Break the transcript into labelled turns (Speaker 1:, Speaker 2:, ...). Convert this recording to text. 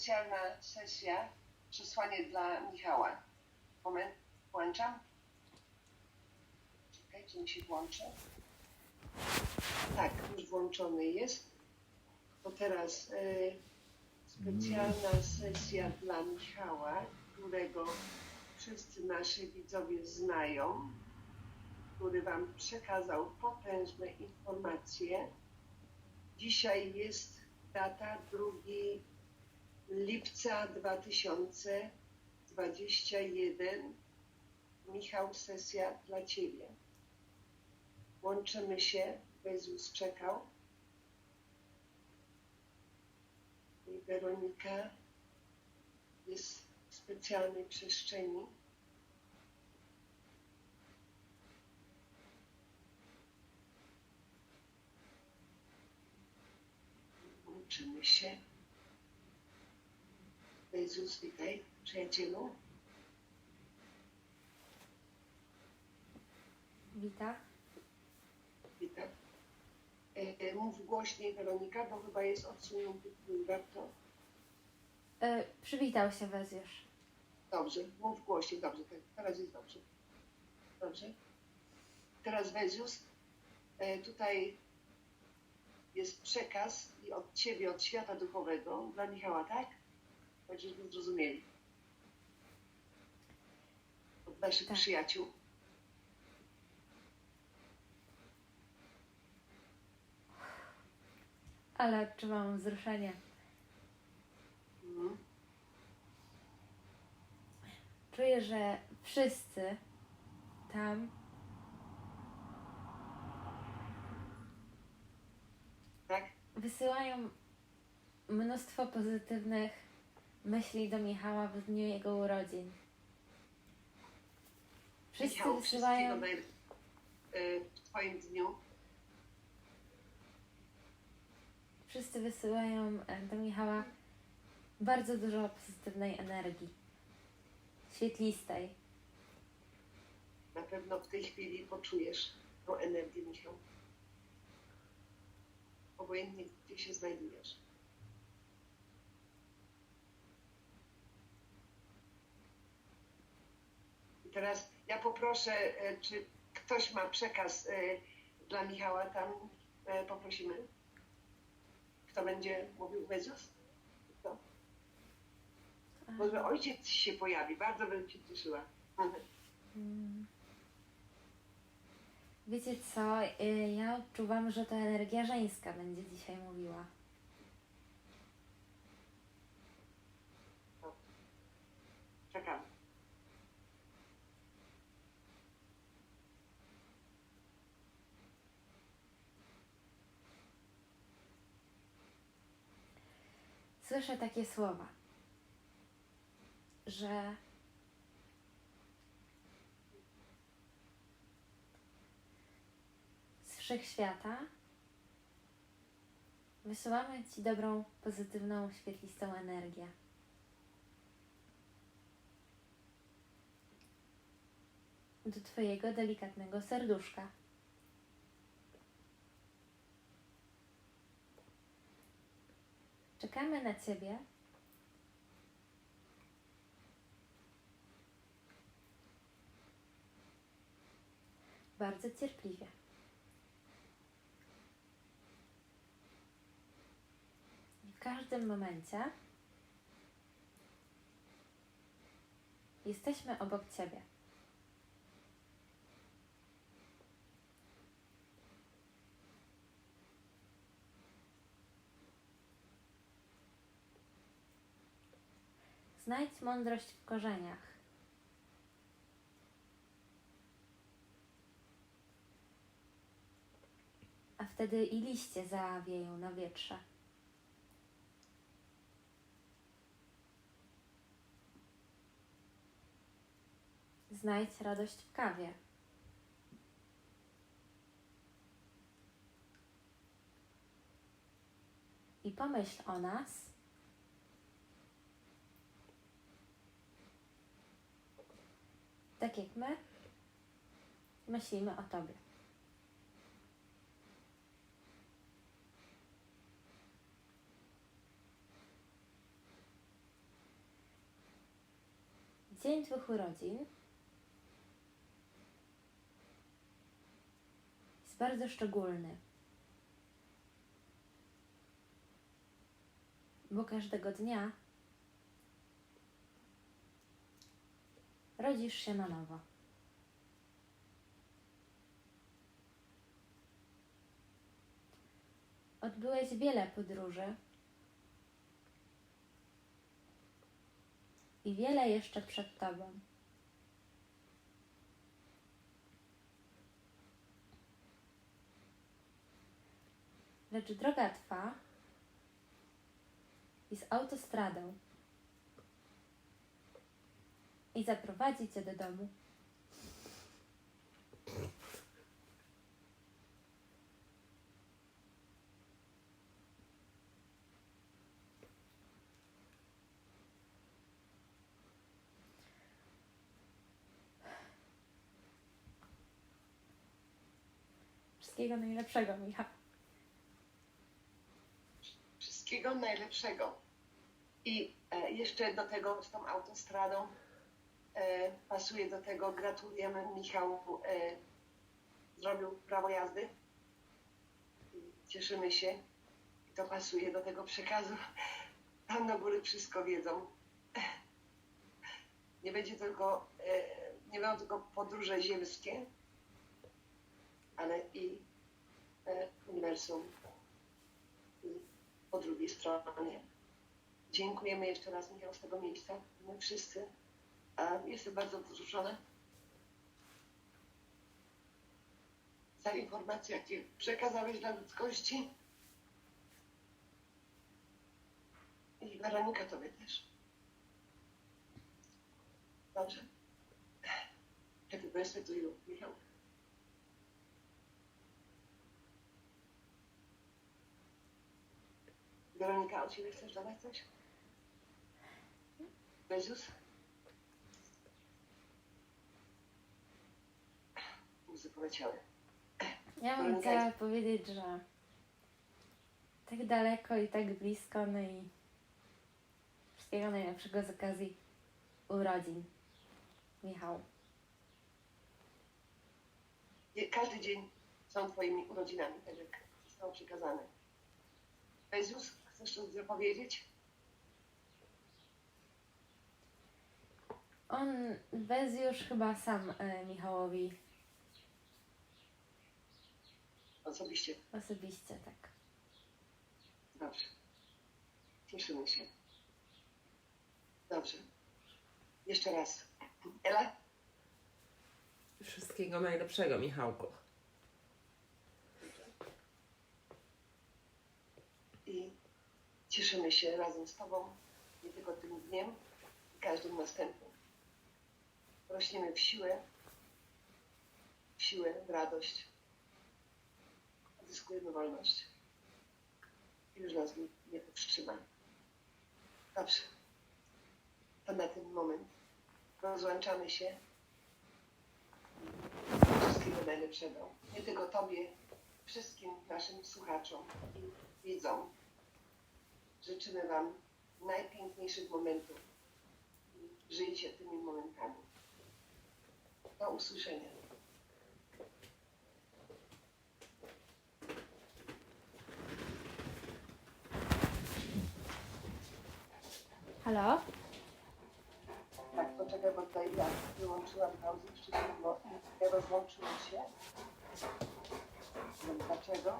Speaker 1: specjalna sesja, przesłanie dla Michała. Moment, włączam. Czekaj, czy mi się włączy? Tak, już włączony jest. To teraz y, specjalna sesja dla Michała, którego wszyscy nasi widzowie znają, który Wam przekazał potężne informacje. Dzisiaj jest data 2 lipca 2021. Michał, sesja dla Ciebie. Łączymy się. Jezus czekał. I Weronika jest w specjalnej przestrzeni. Łączymy się. Jezus, witaj, przyjacielu.
Speaker 2: Witam.
Speaker 1: Witam. E, mów głośniej, Weronika, bo chyba jest odsunięty warto.
Speaker 2: E, przywitał się Wezjusz.
Speaker 1: Dobrze, mów głośniej, dobrze, tak, teraz jest dobrze. Dobrze. Teraz Wezus, e, tutaj jest przekaz i od Ciebie, od świata duchowego dla Michała, tak? Żebyśmy zrozumieli. Od naszych
Speaker 2: Tak.
Speaker 1: przyjaciół.
Speaker 2: Ale odczuwam wzruszenie.
Speaker 1: Mhm.
Speaker 2: Czuję, że wszyscy tam
Speaker 1: Tak?
Speaker 2: wysyłają mnóstwo pozytywnych myśli do Michała w dniu jego urodzin. Wszyscy
Speaker 1: Michał,
Speaker 2: wysyłają
Speaker 1: wszystkiego naj... e, w Twoim dniu.
Speaker 2: Wszyscy wysyłają e, do Michała bardzo dużo pozytywnej energii. Świetlistej.
Speaker 1: Na pewno w tej chwili poczujesz tą energię, Michał. Obojętnie, gdzie się znajdujesz. Teraz ja poproszę, e, czy ktoś ma przekaz e, dla Michała tam, e, poprosimy. Kto będzie mówił Jezus? Kto? Może ojciec się pojawi, bardzo bym się cieszyła.
Speaker 2: Mm. Wiecie co? Ja odczuwam, że to energia żeńska będzie dzisiaj mówiła. Słyszę takie słowa, że z wszechświata wysyłamy Ci dobrą, pozytywną, świetlistą energię. Do Twojego delikatnego serduszka. Czekamy na Ciebie. Bardzo cierpliwie. W każdym momencie jesteśmy obok Ciebie. Znajdź mądrość w korzeniach. A wtedy i liście zawieją na wietrze. Znajdź radość w kawie. I pomyśl o nas tak jak my myślimy o Tobie. Dzień Twych urodzin jest bardzo szczególny, bo każdego dnia rodzisz się na nowo. Odbyłeś wiele podróży i wiele jeszcze przed Tobą. Lecz droga Twa jest autostradą i zaprowadzi Cię do domu. Wszystkiego najlepszego, Michał.
Speaker 1: Wszystkiego najlepszego. I e, jeszcze do tego z tą autostradą pasuje do tego, gratulujemy Michał e, zrobił prawo jazdy. Cieszymy się. To pasuje do tego przekazu. Tam na góry wszystko wiedzą. Nie będzie tylko, e, nie będą tylko podróże ziemskie, ale i e, uniwersum po drugiej stronie. Dziękujemy jeszcze raz Michał z tego miejsca, my wszyscy. Jestem bardzo wzruszona za informacje, jakie przekazałeś dla ludzkości. I Weronika tobie też. Dobrze. Happy birthday to you, Michał. Weronika, od ciebie chcesz dodać coś? Jezus? Łzy poleciały.
Speaker 2: Ja bym
Speaker 1: Weronika,
Speaker 2: chciała powiedzieć, że tak daleko i tak blisko, no i wszystkiego najlepszego z okazji urodzin. Michał.
Speaker 1: Je- Każdy dzień są twoimi urodzinami, tak jak zostało przekazane. Jezus, chcesz coś powiedzieć?
Speaker 2: On bez już chyba sam e, Michałowi
Speaker 1: Osobiście.
Speaker 2: osobiście tak.
Speaker 1: Dobrze. Cieszymy się. Dobrze. Jeszcze raz. Ela?
Speaker 3: Wszystkiego najlepszego, Michałku.
Speaker 1: i cieszymy się razem z Tobą, nie tylko tym dniem, i każdym następnym. Rośniemy w siłę, w siłę, w radość. Zyskujemy wolność. I już nas nie, nie powstrzyma. Dobrze. To na ten moment rozłączamy się. Wszystkiego najlepszego. Nie tylko Tobie, wszystkim naszym słuchaczom i widzom. Życzymy Wam najpiękniejszych momentów. Żyjcie tymi momentami. Do usłyszenia.
Speaker 2: Halo?
Speaker 1: Tak, poczekaj, bo tutaj ja wyłączyłam pauzę wcześniej, bo ja rozłączyłam się. Dlaczego.